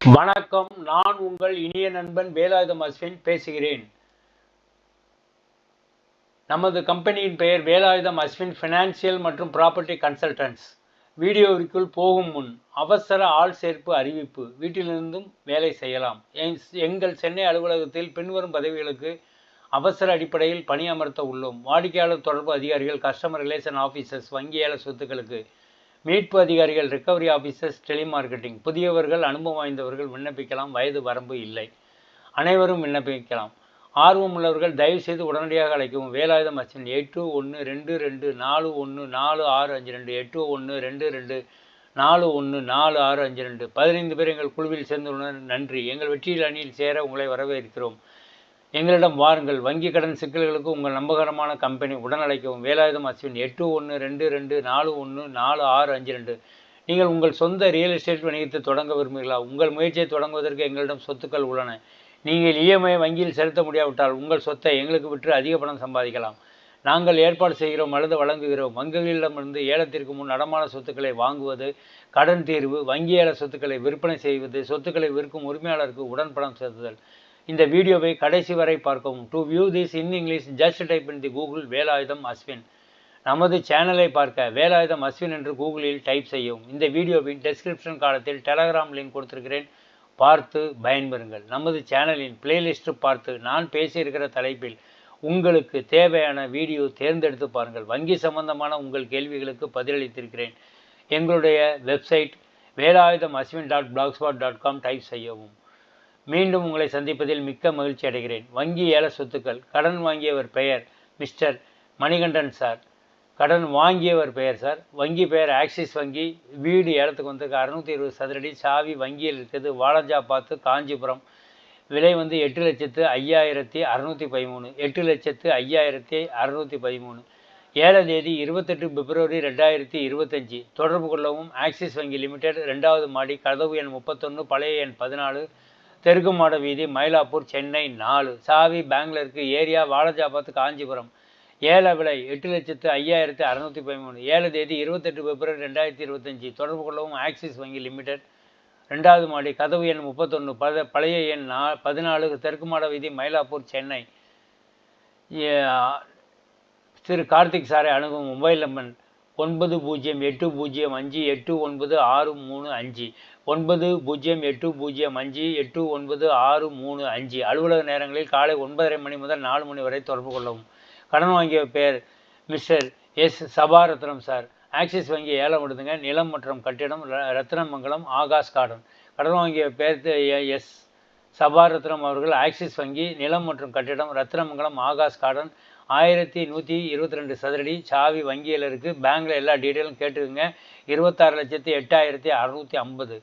வணக்கம். நான் உங்கள் இனிய நண்பன் வேலாயுதம் அஸ்வின் பேசுகிறேன். நமது கம்பெனியின் பெயர் வேலாயுதம் அஸ்வின் ஃபினான்சியல் மற்றும் ப்ராப்பர்ட்டி கன்சல்டன்ட்ஸ் வீடியோவிற்குள் போகும் முன் அவசர ஆள் சேர்ப்பு அறிவிப்பு. வீட்டிலிருந்தும் வேலை செய்யலாம். எங்கள் சென்னை அலுவலகத்தில் பின்வரும் பதவிகளுக்கு அவசர அடிப்படையில் பணியமர்த்த உள்ளோம். வாடிக்கையாளர் தொடர்பு அதிகாரிகள் கஸ்டமர் ரிலேஷன் ஆஃபீஸர்ஸ் வங்கியாளர் சொத்துக்களுக்கு மீட்பு அதிகாரிகள் ரிக்கவரி ஆஃபீஸர்ஸ் டெலிமார்க்கெட்டிங் புதியவர்கள் அனுபவம் வாய்ந்தவர்கள் விண்ணப்பிக்கலாம். வயது வரம்பு இல்லை. அனைவரும் விண்ணப்பிக்கலாம். ஆர்வம் உள்ளவர்கள் தயவு செய்து உடனடியாக அழைக்கவும். வேலாயுதம் அச்சன் எட்டு ஒன்று ரெண்டு ரெண்டு நாலு ஒன்று நாலு ஆறு அஞ்சு ரெண்டு எட்டு ஒன்று ரெண்டு ரெண்டு நாலு ஒன்று நாலு ஆறு அஞ்சு ரெண்டு. பதினைந்து பேர் எங்கள் குழுவில் சேர்ந்துள்ளனர் நன்றி. எங்கள் வெற்றியில் அணியில் சேர உங்களை வரவேற்கிறோம். எங்களிடம் வாருங்கள். வங்கி கடன் சிக்கல்களுக்கு உங்கள் நம்பகரமான கம்பெனி உடனழைக்கவும் வேலாயுதம் அஸ்வின் எட்டு ஒன்று ரெண்டு ரெண்டு நாலு ஒன்று நாலு ஆறு அஞ்சு ரெண்டு. நீங்கள் உங்கள் சொந்த ரியல் எஸ்டேட் வணிகத்தை தொடங்க விரும்புகிறீர்களா? உங்கள் முயற்சியை தொடங்குவதற்கு எங்களிடம் சொத்துக்கள் உள்ளன. நீங்கள் இஎம்ஐ வங்கியில் செலுத்த முடியாவிட்டால் உங்கள் சொத்தை எங்களுக்கு விற்று அதிக பணம் சம்பாதிக்கலாம். நாங்கள் ஏற்பாடு செய்கிறோம் அல்லது வழங்குகிறோம். வங்கிகளிடமிருந்து ஏலத்திற்கு முன் நடமான சொத்துக்களை வாங்குவது கடன் தீர்வு வங்கி ஏல சொத்துக்களை விற்பனை செய்வது சொத்துக்களை விற்கும் உரிமையாளருக்கு உடன் பணம் செலுத்துதல். இந்த வீடியோவை கடைசி வரை பார்க்கவும். To view this in English just type in the Google Velayutham Ashwin. நமது சேனலை பார்க்க வேலாயுதம் அஸ்வின் என்று கூகுளில் டைப் செய்யவும். இந்த வீடியோவின் டெஸ்கிரிப்ஷன் காலத்தில் டெலகிராம் லிங்க் கொடுத்திருக்கிறேன். பார்த்து பயன்பெறுங்கள். நமது சேனலின் பிளேலிஸ்ட் பார்த்து நான் பேசியிருக்கிற தலைப்பில் உங்களுக்கு தேவையான வீடியோ தேர்ந்தெடுத்து பாருங்கள். வங்கி சம்பந்தமான உங்கள் கேள்விகளுக்கு பதிலளித்திருக்கிறேன். எங்களுடைய website Velayutham Ashwin dot blogspot dot com type செய்யவும். மீண்டும் உங்களை சந்திப்பதில் மிக்க மகிழ்ச்சி அடைகிறேன். வங்கி ஏல சொத்துக்கள். கடன் வாங்கியவர் பெயர் மிஸ்டர் மணிகண்டன் சார். கடன் வாங்கியவர் பெயர் சார். வங்கி பெயர் ஆக்சிஸ் வங்கி. வீடு ஏலத்துக்கு வந்திருக்கு அறுநூற்றி இருபது சதுரடி. சாவி வங்கியில் இருக்குது. வாலஜா பார்த்து காஞ்சிபுரம். விலை வந்து எட்டு லட்சத்து ஐயாயிரத்தி அறுநூற்றி பதிமூணு. எட்டு லட்சத்து ஐயாயிரத்தி அறுநூற்றி பதிமூணு. ஏழாம் தேதி இருபத்தெட்டு பிப்ரவரி ரெண்டாயிரத்தி இருபத்தஞ்சி. தொடர்பு கொள்ளவும் ஆக்சிஸ் வங்கி லிமிடெட் ரெண்டாவது மாடி. கதவு எண் முப்பத்தொன்று பழைய எண் பதினாலு தெற்கு மாட வீதி மயிலாப்பூர் சென்னை நாலு. சாவி பெங்களூருக்கு ஏரியா வாலஜாபாத் காஞ்சிபுரம். ஏல விலை எட்டு லட்சத்து ஐயாயிரத்து அறநூற்றி பதிமூணு. ஏழு தேதி இருபத்தெட்டு பிப்ரவரி ரெண்டாயிரத்தி இருபத்தஞ்சி. தொடர்பு கொள்ளவும் ஆக்சிஸ் வங்கி லிமிடெட். ரெண்டாவது மாடி கதவு எண் முப்பத்தொன்று பத பழைய எண் நா பதினாலு தெற்கு மாட வீதி மயிலாப்பூர் சென்னை. திரு கார்த்திக் சாரை அணுகும் மொபைல் நம்பர் ஒன்பது பூஜ்ஜியம் எட்டு பூஜ்ஜியம் அஞ்சு எட்டு ஒன்பது ஆறு மூணு அஞ்சு. ஒன்பது பூஜ்ஜியம் எட்டு பூஜ்ஜியம் அஞ்சு எட்டு ஒன்பது ஆறு மூணு அஞ்சு. அலுவலக நேரங்களில் காலை ஒன்பதரை மணி முதல் நாலு மணி வரை தொடர்பு கொள்ளவும். கடன் வாங்கிய பெயர் mister S. Sabaratnam sir. Axis வங்கி ஏலம் விடுதுங்க. நிலம் மற்றும் கட்டிடம் ர- ஆகாஷ் கார்டன். கடன் வாங்கிய பெயர் எஸ். சபாரத்னம் அவர்கள் ஆக்சிஸ் வங்கி நிலம் மற்றும் கட்டிடம் ரத்னமங்கலம் ஆகாஷ் கார்டன் ஆயிரத்தி நூற்றி இருபத்தி ரெண்டு சதுரடி சாவி வங்கியில் இருக்குது பேங்க்கில் எல்லா டீட்டெயிலும் கேட்டுக்குங்க இருபத்தாறு லட்சத்தி எட்டாயிரத்தி அறநூற்றி ஐம்பது.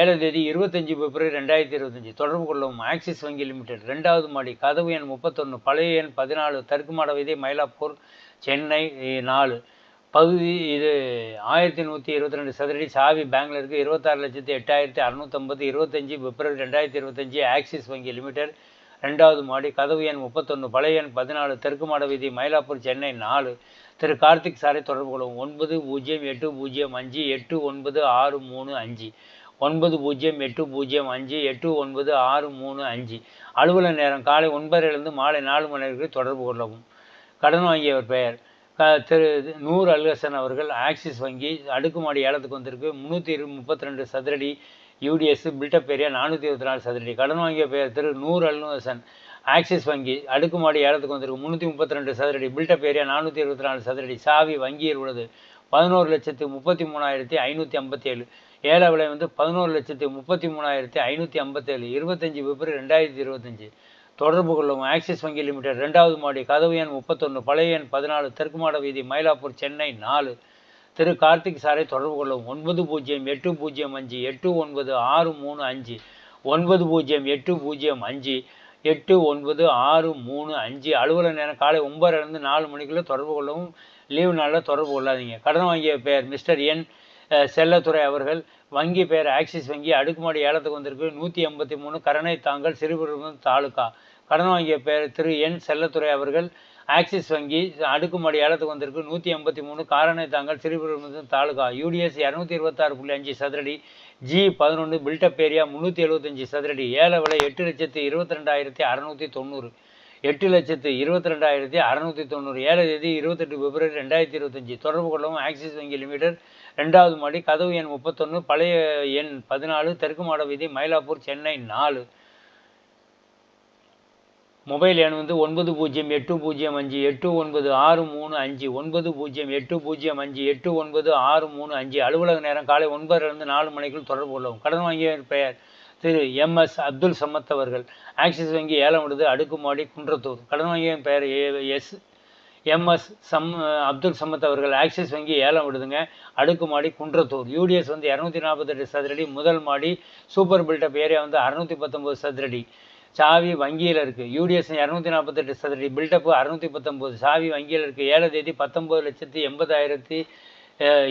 ஏழு தேதி இருபத்தஞ்சி பிப்ரவரி ரெண்டாயிரத்தி இருபத்தஞ்சி. தொடர்பு கொள்ளவும். ஆக்சிஸ் வங்கி லிமிடெட் ரெண்டாவது மாடி கதவு எண் முப்பத்தொன்று பழைய எண் பதினாலு தெற்கு மாட வீதி மயிலாப்பூர் சென்னை நாலு. பகுதி இது ஆயிரத்தி நூற்றி இருபத்தி ரெண்டு சதுரடி சாவி பெங்களூருக்கு இருபத்தாறு லட்சத்தி எட்டாயிரத்தி அறுநூத்தம்பது இருபத்தஞ்சி பிப்ரவரி ரெண்டாயிரத்தி இருபத்தஞ்சி ஆக்சிஸ் வங்கி லிமிடெட் ரெண்டாவது மாடி கதவு எண் முப்பத்தொன்று பழைய எண் பதினாலு தெற்கு மாட வீதி மயிலாப்பூர் சென்னை நாலு திரு கார்த்திக் சாரை தொடர்பு கொள்ளவும். ஒன்பது பூஜ்ஜியம் எட்டு பூஜ்ஜியம் அஞ்சு எட்டு ஒன்பது ஆறு மூணு அஞ்சு. ஒன்பது பூஜ்ஜியம் எட்டு பூஜ்ஜியம் அஞ்சு எட்டு ஒன்பது ஆறு மூணு அஞ்சு. அலுவலக நேரம் காலை ஒன்பதிலிருந்து மாலை நாலு மணி வரைக்கும் தொடர்பு கொள்ளவும். கடன் வாங்கியவர் பெயர் திரு நூர் அல்ஹசன் அவர்கள் ஆக்சிஸ் வங்கி அடுக்குமாடி ஏலத்துக்கு வந்திருக்கு. முந்நூற்றி இரு முப்பத்தி ரெண்டு சதுரடி யூடிஎஸ் பில்டப் ஏரியா நானூற்றி இருபத்தி நாலு சதுரடி. கடன் வாங்கிய பெயர் திரு நூர் அல்ஹசன் ஆக்சிஸ் வங்கி அடுக்குமாடி ஏலத்துக்கு வந்திருக்கு. முந்நூற்றி முப்பத்தி ரெண்டு சதுரடி பில்டப் ஏரியா நானூற்றி இருபத்தி நாலு சதுரடி. சாவி வங்கியில் உள்ளது. பதினோரு லட்சத்து முப்பத்தி மூணாயிரத்தி ஐநூற்றி ஐம்பத்தேழு. ஏல விலை வந்து பதினோரு லட்சத்து முப்பத்தி மூணாயிரத்தி ஐநூற்றி ஐம்பத்தேழு. இருபத்தஞ்சி பிப்ரவரி ரெண்டாயிரத்தி இருபத்தஞ்சி. தொடர்பு கொள்ளவும். ஆக்சிஸ் வங்கி லிமிடெட் ரெண்டாவது மாடி கதவு எண் முப்பத்தொன்று பழைய எண் பதினாலு தெற்கு மாட வீதி மயிலாப்பூர் சென்னை நாலு. திரு கார்த்திக் சாரை தொடர்பு கொள்ளவும். ஒன்பது பூஜ்ஜியம் எட்டு பூஜ்ஜியம் அஞ்சு எட்டு ஒன்பது ஆறு மூணு அஞ்சு. ஒன்பது பூஜ்ஜியம் எட்டு பூஜ்ஜியம் அஞ்சு எட்டு ஒன்பது ஆறு மூணு அஞ்சு. அலுவலக நேரம் காலை ஒன்பதுலேருந்து நாலு மணிக்குள்ளே தொடர்பு கொள்ளவும். லீவு நாளில் தொடர்பு கொள்ளாதீங்க. கடன் வாங்கிய பெயர் மிஸ்டர் என் செல்லத்துறை அவர்கள். வங்கி பெயர் ஆக்சிஸ் வங்கி. அடுக்குமாடி ஏலத்துக்கு வந்திருக்கு. நூற்றி எண்பத்தி மூணு. கரணை தாங்கல் சிறுபெரும்புதூர் தாலுக்கா கடன் வாங்கிய பெயர் திரு என் செல்லத்துறை அவர்கள் ஆக்சிஸ் வங்கி அடுக்குமாடி ஏலத்துக்கு வந்திருக்கு. நூற்றி எண்பத்தி மூணு காரணை தாங்கல் சிறுபெரும்புதூர் தாலுகா. யூடிஎஸ் இரநூத்தி இருபத்தாறு புள்ளி அஞ்சு சதுரடி. ஜி பதினொன்று பில்டப் ஏரியா முந்நூற்றி எழுபத்தஞ்சி சதுரடி. ஏல விலை எட்டு லட்சத்து இருபத்தி ரெண்டாயிரத்தி அறநூற்றி தொண்ணூறு. எட்டு லட்சத்து இருபத்தி ரெண்டாயிரத்தி அறநூற்றி தொண்ணூறு. ஏழு தேதி இருபத்தெட்டு பிப்ரவரி ரெண்டாயிரத்தி இருபத்தஞ்சி. தொடர்பு கொள்ளவும் ஆக்சிஸ் வங்கி லிமிடெட் ரெண்டாவது மாடி கதவு எண் முப்பத்தொன்று பழைய எண் பதினாலு தெற்கு மாட வீதி மயிலாப்பூர் சென்னை நாலு. மொபைல் எண் வந்து ஒன்பது பூஜ்ஜியம் எட்டு பூஜ்ஜியம் அஞ்சு எட்டு ஒன்பது ஆறு மூணு அஞ்சு ஒன்பது பூஜ்ஜியம் எட்டு பூஜ்ஜியம் அஞ்சு எட்டு ஒன்பது ஆறு மூணு அஞ்சு. அலுவலக நேரம் காலை ஒன்பதுலேருந்து நாலு மணிக்குள் தொடர்பு கொள்ளவும். கடன் வாங்கியவர் பெயர் திரு எம்எஸ் அப்துல் சமத் அவர்கள். ஆக்சிஸ் வங்கி ஏலம் விடுது அடுக்குமாடி குன்றத்தூர். கடன் வாங்கியவர் பெயர் எஸ் எம்எஸ் சம் அப்துல் சமத் அவர்கள். ஆக்சிஸ் வங்கி ஏலம் விடுதுங்க அடுக்குமாடி குன்றத்தூர். யூடிஎஸ் வந்து இரநூத்தி நாற்பத்தெட்டு சதுரடி முதல் மாடி சூப்பர் பில்டப் ஏரியா வந்து அறுநூற்றி பத்தொம்போது சதுரடி. சாவி வங்கியில் இருக்குது யூடிஎஸ் இரநூத்தி நாற்பத்தெட்டு சதுரடி பில்டப்பு அறுநூத்தி பத்தொம்போது சாவி வங்கியில் இருக்குது ஏழை தேதி பத்தொம்பது லட்சத்தி எண்பதாயிரத்தி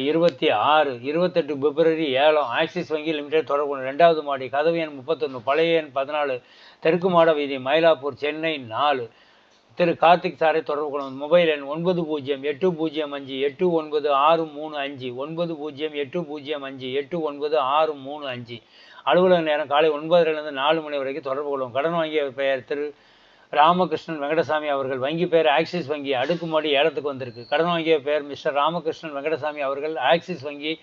இருபத்தி ஆறு. இருபத்தெட்டு பிப்ரவரி ஏலம் ஆக்சிஸ் வங்கி லிமிடெட் தொடர்பு ரெண்டாவது மாடி கதவு எண் முப்பத்தொன்று பழைய எண் பதினாலு தெற்கு மாட வீதி மயிலாப்பூர் சென்னை நாலு. திரு கார்த்திக் சாரை தொடர்பு கொள்ளும் மொபைல் எண் ஒன்பது பூஜ்ஜியம் எட்டு பூஜ்ஜியம் அஞ்சு எட்டு ஒன்பது ஆறு மூணு அஞ்சு ஒன்பது பூஜ்ஜியம் எட்டு பூஜ்ஜியம் அஞ்சு எட்டு ஒன்பது ஆறு மூணு அஞ்சு. அலுவலக நேரம் காலை ஒன்பதுலேருந்து நாலு மணி வரைக்கும் தொடர்பு கொள்ளும் கடன் வாங்கிய பெயர் திரு ராமகிருஷ்ணன் வெங்கடசாமி அவர்கள். வங்கி பெயர் ஆக்சிஸ் வங்கி. அடுக்குமாடி ஏலத்துக்கு வந்திருக்கு. கடன் வாங்கிய பெயர் மிஸ்டர் ராமகிருஷ்ணன் வெங்கடசாமி அவர்கள். ஆக்சிஸ் வங்கி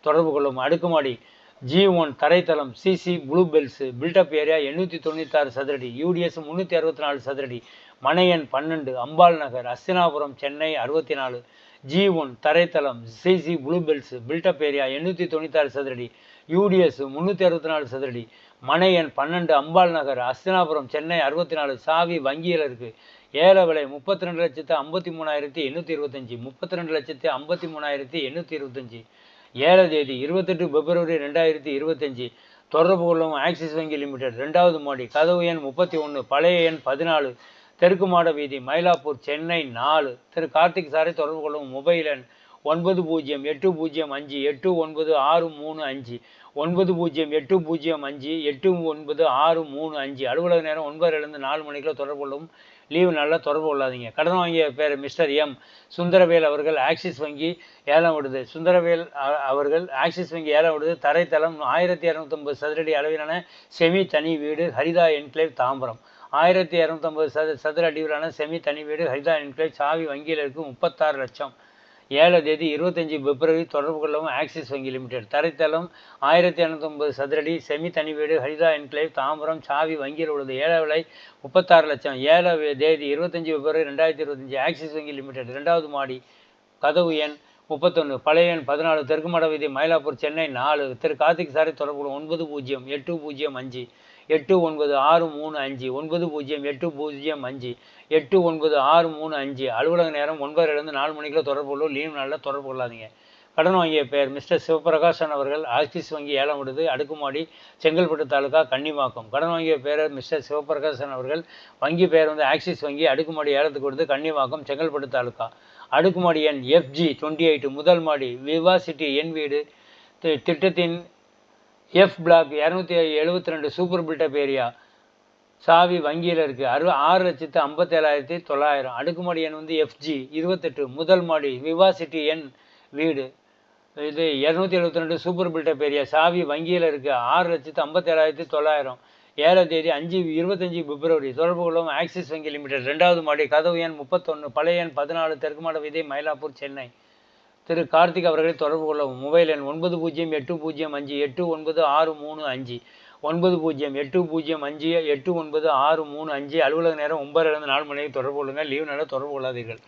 தொடர்பு கொள்ளும் அடுக்குமாடி ஜி ஒன் தரைத்தளம் CC blue bells built up area எண்ணூற்றி தொண்ணூத்தாறு சதுரடி யூடிஎஸ் முந்நூற்றி அறுபத்தி நாலு சதுரடி மனையன் பன்னெண்டு அம்பாள் நகர் அஸ்தினாபுரம் சென்னை அறுபத்தி நாலு G one தரைத்தளம் CC blue bells built up area எண்ணூற்றி தொண்ணூத்தாறு சதுரடி யூடிஎஸ் முந்நூற்றி அறுபத்தி நாலு சதுரடி மனை எண் பன்னெண்டு அம்பாள் நகர் அஸ்தினாபுரம் சென்னை அறுபத்தி நாலு சாவி வங்கியில் இருக்குது ஏல விலை முப்பத்தி ரெண்டு லட்சத்து ஐம்பத்தி மூணாயிரத்தி எண்ணூற்றி இருபத்தஞ்சி முப்பத்தி ரெண்டு லட்சத்து ஐம்பத்தி மூணாயிரத்தி எண்ணூற்றி இருபத்தஞ்சி. ஏழு தேதி இருபத்தெட்டு பிப்ரவரி ரெண்டாயிரத்தி இருபத்தஞ்சி. தொடர்பு கொள்ளும் ஆக்சிஸ் வங்கி லிமிடெட் ரெண்டாவது மாடி கதவு எண் முப்பத்தி ஒன்று பழைய எண் பதினாலு. தெற்கு மாட வீதி மயிலாப்பூர் சென்னை நாலு. திரு கார்த்திக் சாரை தொடர்பு கொள்ளும் மொபைல் எண் ஒன்பது பூஜ்ஜியம் எட்டு பூஜ்ஜியம் அஞ்சு எட்டு ஒன்பது ஆறு மூணு அஞ்சு. ஒன்பது பூஜ்ஜியம் எட்டு பூஜ்ஜியம் அஞ்சு எட்டு ஒன்பது ஆறு மூணு அஞ்சு. அலுவலக நேரம் ஒன்பதுலேருந்து நாலு மணிக்குள்ள தொடர்பு கொள்ளும் லீவு நல்லா தொடர்பு கொள்ளாதீங்க. கடன் வாங்கிய பேர் மிஸ்டர் எம். சுந்தரவேல் அவர்கள் ஆக்சிஸ் வங்கி ஏலம் விடுது. சுந்தரவேல் அவர்கள் ஆக்சிஸ் வங்கி ஏலம் விடுது. தரைத்தளம் ஆயிரத்தி இரநூத்தொம்பது சதுரடி அளவிலான செமி தனி வீடு ஹரிதா என்க்ளேவ் தாம்பரம். ஆயிரத்தி இரநூத்தம்பது சது சதுர அடிவிலான செமி தனி வீடு ஹரிதா என்க்ளேவ் சாவி வங்கியில் இருக்கும் முப்பத்தாறு லட்சம். ஏழு தேதி இருபத்தஞ்சி பிப்ரவரி தொடர்பு கொள்ளவும் ஆக்சிஸ் வங்கி லிமிடெட். தரைத்தளம் ஆயிரத்தி இரநூத்தொம்பது சதுரடி செமி தனி வீடு ஹரிதா என்க்ளேவ் தாம்பரம் சாவி வங்கியில் உள்ளது. ஏழை விலை முப்பத்தாறு லட்சம். ஏழு தேதி இருபத்தஞ்சி பிப்ரவரி ரெண்டாயிரத்தி இருபத்தஞ்சி ஆக்சிஸ் வங்கி லிமிடெட். ரெண்டாவது மாடி. கதவு எண் முப்பத்தொன்று பழைய எண் பதினாலு தெற்கு மட வீதி மயிலாப்பூர் சென்னை நாலு திரு கார்த்திக் சாரை தொடர்பு ஒன்பது பூஜ்ஜியம் எட்டு பூஜ்ஜியம் அஞ்சு எட்டு ஒன்பது ஆறு மூணு அஞ்சு ஒன்பது பூஜ்ஜியம் எட்டு பூஜ்ஜியம் அஞ்சு எட்டு ஒன்பது ஆறு மூணு அஞ்சு. அலுவலக நேரம் ஒன்பதுலேருந்து நாலு மணிக்குள்ள தொடர்பு கொள்ளும் லீவ் நாளில் தொடர்பு கொள்ளாதீங்க. கடன் வாங்கிய பெயர் மிஸ்டர் சிவபிரகாசன் அவர்கள் ஆக்சிஸ் வங்கி ஏலம் விடுது அடுக்குமாடி செங்கல்பட்டு தாலுகா கன்னிமாக்கம். கடன் வாங்கிய பெயர் மிஸ்டர் சிவபிரகாசன் அவர்கள் வங்கி பெயர் வந்து ஆக்சிஸ் வங்கி அடுக்குமாடி ஏலத்துக்கு கொடுத்து கன்னிமாக்கம் செங்கல்பட்டு தாலுகா. அடுக்குமாடி எண் எஃப்ஜி டுவெண்ட்டி எயிட் முதல் மாடி விவாசிட்டி என் வீடு. திட்டத்தின் எஃப் பிளாக் இரநூத்தி எழுபத்தி ரெண்டு சூப்பர் பில்டப் ஏரியா. சாவி வங்கியில் இருக்குது அறு ஆறு லட்சத்து ஐம்பத்தேழாயிரத்தி தொள்ளாயிரம். அடுக்குமாடி எண் வந்து எஃப்ஜி இருபத்தெட்டு முதல் மாடி விவாசிட்டி எண் வீடு. இது இரநூத்தி எழுபத்தி ரெண்டு சூப்பர் பில்டப் ஏரியா. சாவி வங்கியில் இருக்குது ஆறு லட்சத்து ஐம்பத்தேழாயிரத்தி தொள்ளாயிரம். ஏழாம் தேதி அஞ்சு இருபத்தஞ்சி பிப்ரவரி தொடர்பு கொள்ளும் ஆக்சிஸ் வங்கி லிமிடெட் ரெண்டாவது மாடி கதவு எண் முப்பத்தொன்று பழைய எண் பதினாலு தெற்கு மாட மயிலாப்பூர் சென்னை. திரு கார்த்திக் அவர்களை தொடர்பு கொள்ளவும். மொபைல் எண் ஒன்பது பூஜ்ஜியம் எட்டு பூஜ்ஜியம் அஞ்சு எட்டு ஒன்பது ஆறு மூணு அஞ்சு. ஒன்பது பூஜ்ஜியம் எட்டு பூஜ்ஜியம் அஞ்சு எட்டு ஒன்பது ஆறு மூணு அஞ்சு. அலுவலக நேரம் ஒன்பதுலேருந்து நாலு மணிக்கு தொடர்பு கொள்ளுங்கள் லீவ் நேரம் தொடர்பு கொள்ளாதீர்கள்.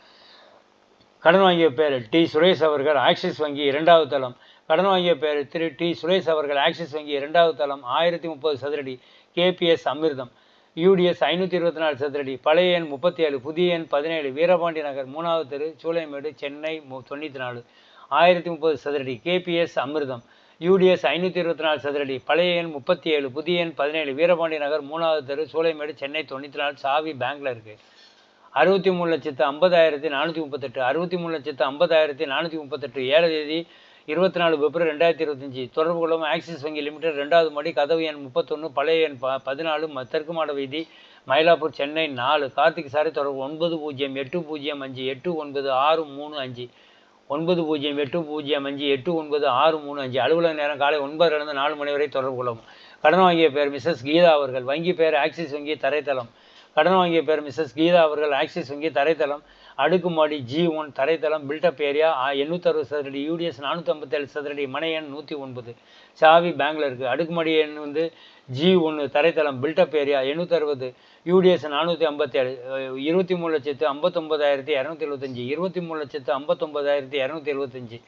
கடன் வாங்கிய பேர் டி. சுரேஷ் அவர்கள் ஆக்சிஸ் வங்கி இரண்டாவது தளம். கடன் வாங்கிய பேர் திரு டி. சுரேஷ் அவர்கள் ஆக்சிஸ் வங்கி இரண்டாவது தளம். ஆயிரத்தி முப்பது சதுரடி. கேபிஎஸ் அமிர்தம் யூடிஎஸ் ஐநூற்றி இருபத்தி நாலு சதுரடி பழைய எண் முப்பத்தி ஏழு புதிய எண் பதினேழு வீரபாண்டி நகர் மூணாவது தெரு சூளைமேடு சென்னை தொண்ணூற்றி நாலு ஆயிரத்தி முப்பது சதுரடி கேபிஎஸ் அமிர்தம் யூடிஎஸ் ஐநூற்றி இருபத்தி நாலு சதுரடி பழைய எண் முப்பத்தி ஏழு புதிய எண் பதினேழு வீரபாண்டி நகர் மூணாவது தெரு சூளைமேடு சென்னை தொண்ணூற்றி நாலு சாவி பேங்க்கில் இருக்குது அறுபத்தி மூணு லட்சத்து ஐம்பதாயிரத்தி நானூற்றி முப்பத்தெட்டு அறுபத்தி மூணு லட்சத்து ஐம்பதாயிரத்தி நானூற்றி முப்பத்தெட்டு ஏழு தேதி இருபத்தி நாலு பிப்ரவரி ரெண்டாயிரத்தி இருபத்தஞ்சி. தொடர்பு கொள்ளும் ஆக்சிஸ் வங்கி லிமிடெட் ரெண்டாவது மாடி கதவு எண் முப்பத்தொன்று பழைய எண் ப பதினாலு தெற்கு மாட வீதி மயிலாப்பூர் சென்னை நாலு கார்த்திக் சாரை தொடர்பு ஒன்பது பூஜ்ஜியம் எட்டு பூஜ்ஜியம் அஞ்சு எட்டு ஒன்பது ஆறு மூணு அஞ்சு. ஒன்பது பூஜ்ஜியம் எட்டு பூஜ்ஜியம் அஞ்சு எட்டு ஒன்பது ஆறு மூணு அஞ்சு. அலுவலக நேரம் காலை ஒன்பதுலேருந்து நாலு மணி வரை தொடர்பு கொள்ளவும். கடன் வாங்கிய பேர் மிஸ்ஸஸ் கீதா அவர்கள். வங்கி பேர் ஆக்சிஸ் வங்கி தரைத்தளம். கடன் வாங்கிய பேர் மிஸ்ஸஸ் கீதா அவர்கள். ஆக்சிஸ் வங்கி தரைத்தளம். அடுக்குமாடி ஜி ஒன் தரைத்தளம் பில்டப் ஏரியா எண்ணூற்றறுபது சதுரடி யூடிஎஸ் நானூற்றம்பத்தேழு சதுரடி மனை எண் நூற்றி ஒன்பது சாவி பேங்கில் இருக்குது அடுக்குமாடி எண் வந்து ஜி ஒன்று தரைத்தளம் பில்டப் ஏரியா எண்ணூற்றறுபது யூடிஎஸ் நானூற்றி ஐம்பத்தேழு இருபத்தி மூணு லட்சத்து ஐம்பத்தொம்பதாயிரத்தி இரநூத்தி எழுபத்தஞ்சி இருபத்தி மூணு லட்சத்து ஐம்பத்தொம்பதாயிரத்தி இரநூத்தி எழுபத்தஞ்சி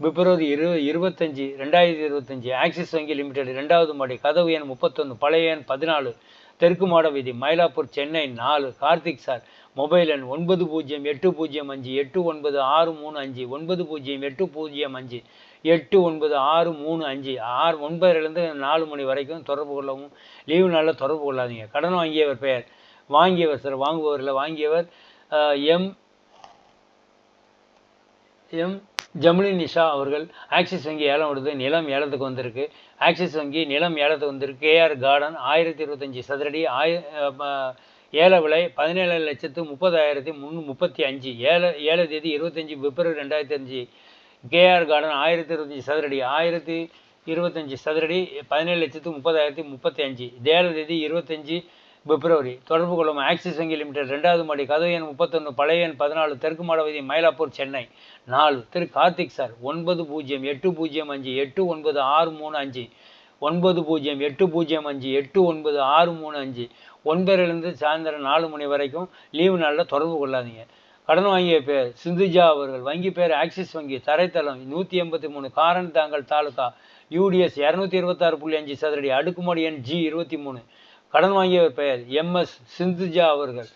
பிப்ரவரி இரு இருபத்தஞ்சி ரெண்டாயிரத்தி இருபத்தஞ்சி ஆக்சிஸ் வங்கி லிமிடெட் ரெண்டாவது மாடி கதவு எண் முப்பத்தொன்று பழைய எண் பதினாலு தெற்கு மாட வீதி மயிலாப்பூர் சென்னை நாலு கார்த்திக் சார். மொபைல் எண் ஒன்பது பூஜ்ஜியம் எட்டு பூஜ்ஜியம் அஞ்சு எட்டு ஒன்பது ஆறு மூணு அஞ்சு ஒன்பது பூஜ்ஜியம் எட்டு பூஜ்ஜியம் அஞ்சு எட்டு ஒன்பது ஆறு மூணு அஞ்சு ஆறு ஒன்பதுலேருந்து நாலு மணி வரைக்கும் தொடர்பு கொள்ளவும் லீவு நாளில் தொடர்பு கொள்ளாதீங்க. கடன் வாங்கியவர் பெயர். வாங்கியவர் சார் வாங்குபவரில் வாங்கியவர் எம் எம் ஜமுனி நிஷா அவர்கள் ஆக்சிஸ் வங்கி ஏலம் விடுது. நிலம் ஏலத்துக்கு வந்திருக்கு. ஆக்சிஸ் வங்கி நிலம் ஏலத்துக்கு வந்திருக்கு. கேஆர் கார்டன் ஆயிரத்தி இருபத்தஞ்சி சதுரடி ஆய ஏல விலை பதினேழு லட்சத்து முப்பதாயிரத்தி முன் முப்பத்தி அஞ்சு. ஏழு ஏழு தேதி இருபத்தஞ்சி பிப்ரவரி ரெண்டாயிரத்தி அஞ்சு. கேஆர் கார்டன் ஆயிரத்தி இருபத்தஞ்சி சதுரடி. ஆயிரத்தி இருபத்தஞ்சி சதுரடி பதினேழு லட்சத்து முப்பதாயிரத்தி முப்பத்தி அஞ்சு. ஏழு தேதி இருபத்தஞ்சி பிப்ரவரி. தொடர்பு கொள்ளும் ஆக்சிஸ் வங்கி லிமிடெட் ரெண்டாவது மாடி கதவு எண் முப்பத்தொன்று பழைய எண் பதினாலு தெற்கு மாடவதி மயிலாப்பூர் சென்னை. நாலு திரு கார்த்திக் சார். ஒன்பது பூஜ்ஜியம் எட்டு பூஜ்ஜியம் அஞ்சு எட்டு ஒன்பது ஆறு மூணு அஞ்சு. ஒன்பது பூஜ்ஜியம் எட்டு பூஜ்ஜியம் அஞ்சு எட்டு ஒன்பது ஆறு மூணு அஞ்சு. ஒன்பதுலேருந்து சாயந்தரம் நாலு மணி வரைக்கும் லீவு நாளில் தொடர்பு கொள்ளாதீங்க. கடன் வாங்கிய பேர் சிந்துஜா அவர்கள். வங்கி பேர் ஆக்சிஸ் வங்கி. தரைத்தளம் நூற்றி எண்பத்தி மூணு. காரன் தாங்கல் தாலுகா யூடிஎஸ் இரநூத்தி இருபத்தாறு புள்ளி அஞ்சு சதுரடி. அடுக்குமாடி எண் ஜி இருபத்தி மூணு. கடன் வாங்கியவர் பெயர் எம்எஸ் சிந்துஜா அவர்கள்.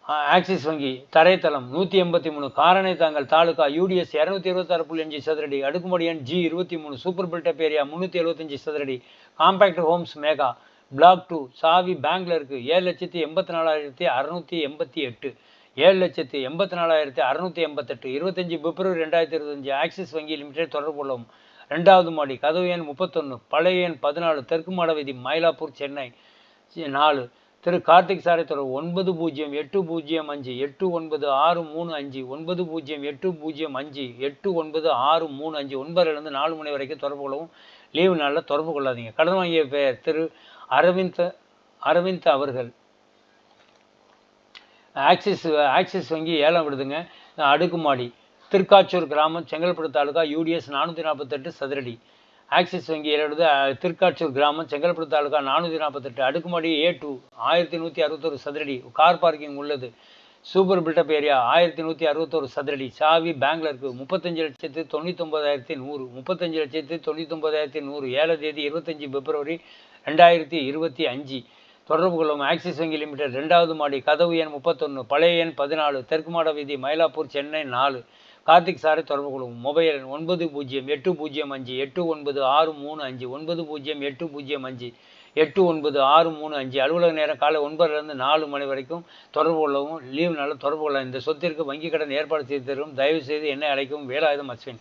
ஆக்சிஸ் வங்கி. தரைத்தளம் நூற்றி எண்பத்தி மூணு. காரணை தாங்கல் தாலுகா யூடிஎஸ் இரநூத்தி இருபத்தாறு புள்ளி அஞ்சு சதுரடி. அடுக்குமடி எண் ஜி இருபத்தி மூணு. சூப்பர் பில்டப் ஏரியா முந்நூற்றி எழுபத்தஞ்சு சதுரடி. Compact homes mega block two சாவி பேங்க்ல இருக்குது ஏழு லட்சத்தி எண்பத்தி நாலாயிரத்தி அறநூற்றி எண்பத்தி எட்டு. ஏழு லட்சத்தி எண்பத்தி நாலாயிரத்தி அறநூற்றி எண்பத்தெட்டு. இருபத்தஞ்சி பிப்ரவரி ரெண்டாயிரத்தி இருபத்தஞ்சி. ஆக்சிஸ் வங்கி லிமிடெட் தொடர்பு கொள்ளவும். ரெண்டாவது மாடி கதவு எண் முப்பத்தொன்று பழைய எண் பதினாலு. தெற்கு மாடவீதி மயிலாப்பூர் சென்னை. நாலு. திரு கார்த்திக் சாரை தொடர்பு. ஒன்பது பூஜ்ஜியம் எட்டு பூஜ்ஜியம் அஞ்சு. எட்டு ஒன்பது ஆறு மூணு அஞ்சு. ஒன்பது பூஜ்ஜியம் எட்டு பூஜ்ஜியம் அஞ்சு. எட்டு ஒன்பது ஆறு மூணு அஞ்சு. ஒன்பதுலேருந்து நாலு மணி வரைக்கும் தொடர்பு கொள்ளவும். லீவு நாளில் தொடர்பு கொள்ளாதீங்க. கடன் வாங்கிய பெயர் திரு அரவிந்த் அரவிந்த் அவர்கள். ஆக்சிஸ் ஆக்சிஸ் வங்கி ஏலம் விடுதுங்க. அடுக்குமாடி திருக்காச்சூர் கிராமம் செங்கல்பட்டு தாலுகா யூடிஎஸ் நானூற்றி நாற்பத்தெட்டு சதுரடி. ஆக்சிஸ் வங்கி எழுது திருக்காச்சூர் கிராமம் செங்கல்பட்டு தாலுகா நானூற்றி நாற்பத்தெட்டு அடுக்குமாடி ஏ டூ ஆயிரத்தி நூற்றி அறுபத்தொரு சதுரடி. கார் பார்க்கிங் உள்ளது. சூப்பர் பில்டப் ஏரியா ஆயிரத்தி நூற்றி அறுபத்தொரு சதுரடி. சாவி பேங்கில் இருக்குது முப்பத்தஞ்சு லட்சத்து தொண்ணூத்தொம்பதாயிரத்தி நூறு. முப்பத்தஞ்சு லட்சத்து தொண்ணூத்தொம்பதாயிரத்தி நூறு. ஏழு தேதி இருபத்தஞ்சி பிப்ரவரி ரெண்டாயிரத்தி இருபத்தி அஞ்சு. தொடர்பு கொள்ளும் ஆக்சிஸ் வங்கி லிமிடெட் ரெண்டாவது மாடி கதவு எண் முப்பத்தொன்று பழைய எண் பதினாலு தெற்கு மாட வீதி மயிலாப்பூர் சென்னை நாலு. கார்த்திக் சாரை தொடர்பு கொள்ளும் மொபைல் எண் ஒன்பது பூஜ்ஜியம் எட்டு பூஜ்ஜியம் அஞ்சு எட்டு ஒன்பது ஆறு மூணு அஞ்சு. ஒன்பது பூஜ்ஜியம் எட்டு பூஜ்ஜியம் அஞ்சு எட்டு ஒன்பது ஆறு மூணு அஞ்சு. அலுவலக நேரம் காலை ஒன்பதுலேருந்து நாலு மணி வரைக்கும் தொடர்பு கொள்ளவும். லீவ் நாளில் தொடர்பு கொள்ளலாம். இந்த சொத்திற்கு வங்கி கடன் ஏற்பாடு செய்து தரும். தயவுசெய்து என்னை அழைக்கவும். வேலாயுதம் அஸ்வின்.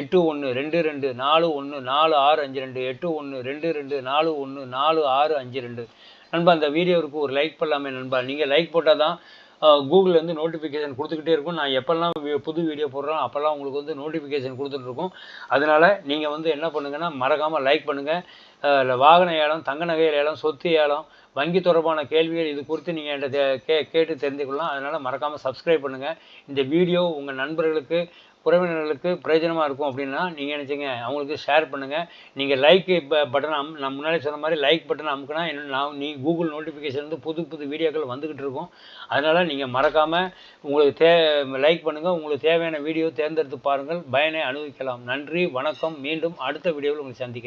எட்டு ஒன்று ரெண்டு ரெண்டு நாலு ஒன்று நாலு ஆறு அஞ்சு ரெண்டு எட்டு ஒன்று ரெண்டு ரெண்டு நாலு ஒன்று நாலு ஆறு அஞ்சு ரெண்டு. நண்பா அந்த வீடியோவுக்கு ஒரு லைக் பண்ணலாமே நண்பா. நீங்கள் லைக் போட்டால் தான் கூகுள்லேருந்து நோட்டிஃபிகேஷன் கொடுத்துக்கிட்டே இருக்கும். நான் எப்போல்லாம் புது வீடியோ போடுறோம் அப்போல்லாம் உங்களுக்கு வந்து நோட்டிஃபிகேஷன் கொடுத்துட்ருக்கோம் அதனால் நீங்கள் வந்து என்ன பண்ணுங்கன்னா மறக்காமல் லைக் பண்ணுங்கள் வாகன ஏலம் தங்க நகை ஏலம் சொத்து ஏலம் வங்கி தொடர்பான கேள்விகள் இது குறித்து நீங்கள் என்கிட்ட கே கேட்டு தெரிஞ்சுக்கொள்ளலாம். அதனால் மறக்காமல் சப்ஸ்கிரைப் பண்ணுங்கள் இந்த வீடியோ உங்கள் நண்பர்களுக்கு உறவினர்களுக்கு பிரயோஜனமாக இருக்கும் அப்படின்னா நீங்கள் நினச்சிங்க. அவங்களுக்கு ஷேர் பண்ணுங்கள் நீங்கள் லைக் பட்டன் அம் நான் முன்னாடி சொன்ன மாதிரி லைக் பட்டன் அமுக்குனா என்ன நான் நீ கூகுள் நோட்டிஃபிகேஷன் வந்து புது புது வீடியோக்கள் வந்துக்கிட்டு இருக்கும். அதனால் நீங்கள் மறக்காமல் உங்களுக்கு தே லைக் பண்ணுங்கள் உங்களுக்கு தேவையான வீடியோ தேர்ந்தெடுத்து பாருங்கள். பயனை அனுபவிக்கலாம். நன்றி வணக்கம். மீண்டும் அடுத்த வீடியோவில் உங்களை சந்திக்கிறேன்.